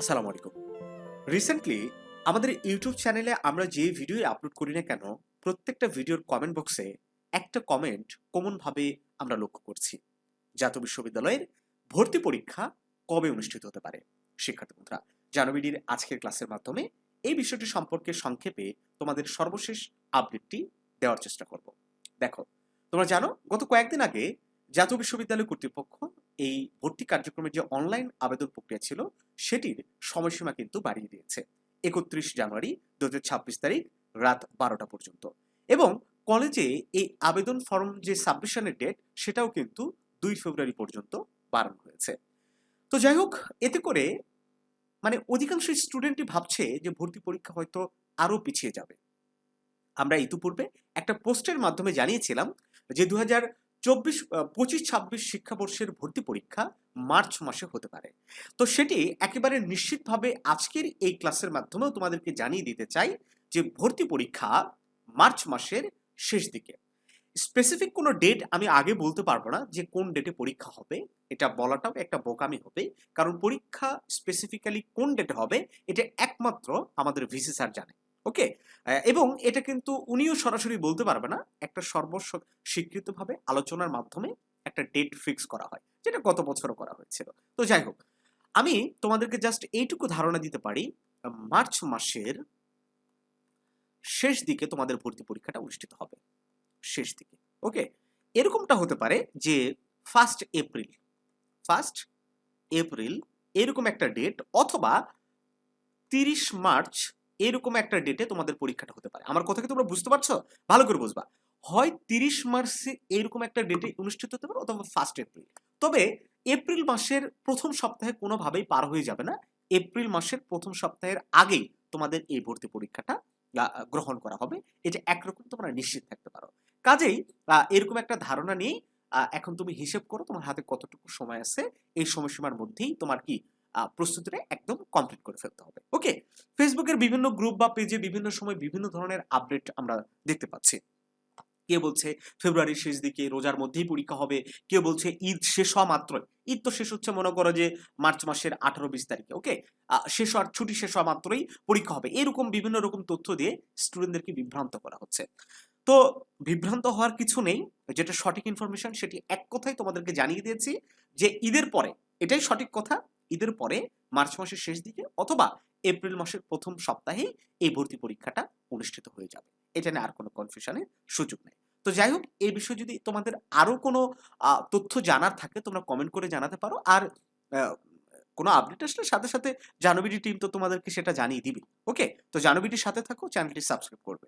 আসসালামু আলাইকুম। রিসেন্টলি আমাদের ইউটিউব চ্যানেলে আমরা যে ভিডিও আপলোড করি না কেন, প্রত্যেকটা ভিডিওর কমেন্ট বক্সে একটা কমেন্ট কমনভাবে আমরা লক্ষ্য করছি। জাতীয় বিশ্ববিদ্যালয়ের ভর্তি পরীক্ষা কবে অনুষ্ঠিত হতে পারে? শিক্ষার্থী বন্ধুরা আজকের ক্লাসের মাধ্যমে এই বিষয়টি সম্পর্কে সংক্ষেপে তোমাদের সর্বশেষ আপডেটটি দেওয়ার চেষ্টা করব। দেখো, তোমরা জানো, গত কয়েকদিন আগে জাতীয় বিশ্ববিদ্যালয় কর্তৃপক্ষ এই ভর্তি কার্যক্রমের যে অনলাইন আবেদন প্রক্রিয়া ছিল, সেটির সময়সীমা কিন্তু বাড়িয়ে দিয়েছে। একত্রিশ জানুয়ারি দুহাজার ছাব্বিশ তারিখ রাত বারোটা পর্যন্ত। এবং কলেজে এই আবেদন ফর্ম যে সাবমিশনের ডেট সেটাও কিন্তু দুই ফেব্রুয়ারি পর্যন্ত বাড়ানো হয়েছে। তো যাই হোক, এতে করে মানে অধিকাংশ স্টুডেন্টই ভাবছে যে ভর্তি পরীক্ষা হয়তো আরও পিছিয়ে যাবে। আমরা ইতিপূর্বে একটা পোস্টের মাধ্যমে জানিয়েছিলাম যে দু হাজার চব্বিশ পঁচিশ, ছাব্বিশ শিক্ষাবর্ষের ভর্তি পরীক্ষা মার্চ মাসে হতে পারে। তো সেটি একেবারে নিশ্চিতভাবে আজকের এই ক্লাসের মাধ্যমেও তোমাদেরকে জানিয়ে দিতে চাই যে ভর্তি পরীক্ষা মার্চ মাসের শেষ দিকে। স্পেসিফিক কোনো ডেট আমি আগে বলতে পারব না যে কোন ডেটে পরীক্ষা হবে, এটা বলাটাও একটা বোকামি হবে, কারণ পরীক্ষা স্পেসিফিক্যালি কোন ডেটে হবে, এটা একমাত্র আমাদের ভিসি স্যার জানে। ওকে? এবং এটা কিন্তু উনিও সরাসরি বলতে পারবে না। একটা সর্বস্ব স্বীকৃতভাবে আলোচনার মাধ্যমে একটা ডেট ফিক্স করা হয়, যেটা গত বছরও করা হয়েছিল। তো যাই হোক, আমি তোমাদেরকে জাস্ট এইটুকু ধারণা দিতে পারি, মার্চ মাসের শেষ দিকে তোমাদের ভর্তি পরীক্ষাটা অনুষ্ঠিত হবে। শেষ দিকে, ওকে? এরকমটা হতে পারে যে ফার্স্ট এপ্রিল ফার্স্ট এপ্রিল এরকম একটা ডেট অথবা তিরিশ মার্চ এরকম একটা ডেটে তোমাদের পরীক্ষাটা হতে পারে। আমার কথা কি তোমরা বুঝতে পারছ? ভালো করে বুঝবা। হয় তিরিশ মার্চে এরকম একটা ডেটে অনুষ্ঠিত হতে পারে অথবা ফার্স্ট এপ্রিল তবে এপ্রিল মাসের প্রথম সপ্তাহে কোনোভাবেই পার হয়ে যাবে না। এপ্রিল মাসের প্রথম সপ্তাহের আগেই তোমাদের এই ভর্তি পরীক্ষাটা গ্রহণ করা হবে। এটা একরকম তোমরা নিশ্চিত থাকতে পারো। কাজেই এরকম একটা ধারণা নিয়েই এখন তুমি হিসেব করো তোমার হাতে কতটুকু সময় আছে। এই সময়সীমার মধ্যেই তোমার কি প্রস্তুতিটা একদম কমপ্লিট করে ফেলতে হবে। ওকে ফেসবুকের বিভিন্ন গ্রুপ বা পেজে বিভিন্ন সময় বিভিন্ন ধরনের আপডেট আমরা দেখতে পাচ্ছি। কে বলছে ফেব্রুয়ারির শেষ দিকে রোজার মধ্যেই পরীক্ষা হবে কেউ বলছে ঈদ শেষ হওয়া মাত্রই। ঈদ তো শেষ হচ্ছে, মনে করো যে মার্চ মাসের আঠারো বিশ তারিখে ওকে শেষ হওয়ার, ছুটি শেষ হওয়া মাত্রই পরীক্ষা হবে। এরকম বিভিন্ন রকম তথ্য দিয়ে স্টুডেন্টদেরকে বিভ্রান্ত করা হচ্ছে। তো বিভ্রান্ত হওয়ার কিছু নেই, যেটা সঠিক ইনফরমেশন সেটি এক কথাই তোমাদেরকে জানিয়ে দিয়েছি যে ঈদের পরে, এটাই সঠিক কথা ঈদের পরে মার্চ মাসের শেষ দিকে অথবা এপ্রিল মাসের প্রথম সপ্তাহে এই ভর্তি পরীক্ষাটা অনুষ্ঠিত হয়ে যাবে। এটা নিয়ে আর কোনো কনফিউশনের সুযোগ নেই। তো যাই হোক, এই বিষয়ে যদি তোমাদের আরও কোনো তথ্য জানার থাকে, তোমরা কমেন্ট করে জানাতে পারো। আর কোনো আপডেট আসলে সাথে সাথে জানবিডি টিম তো তোমাদেরকে সেটা জানিয়ে দিবে ওকে তো জানবিডির সাথে থাকো চ্যানেলটি সাবস্ক্রাইব করবে।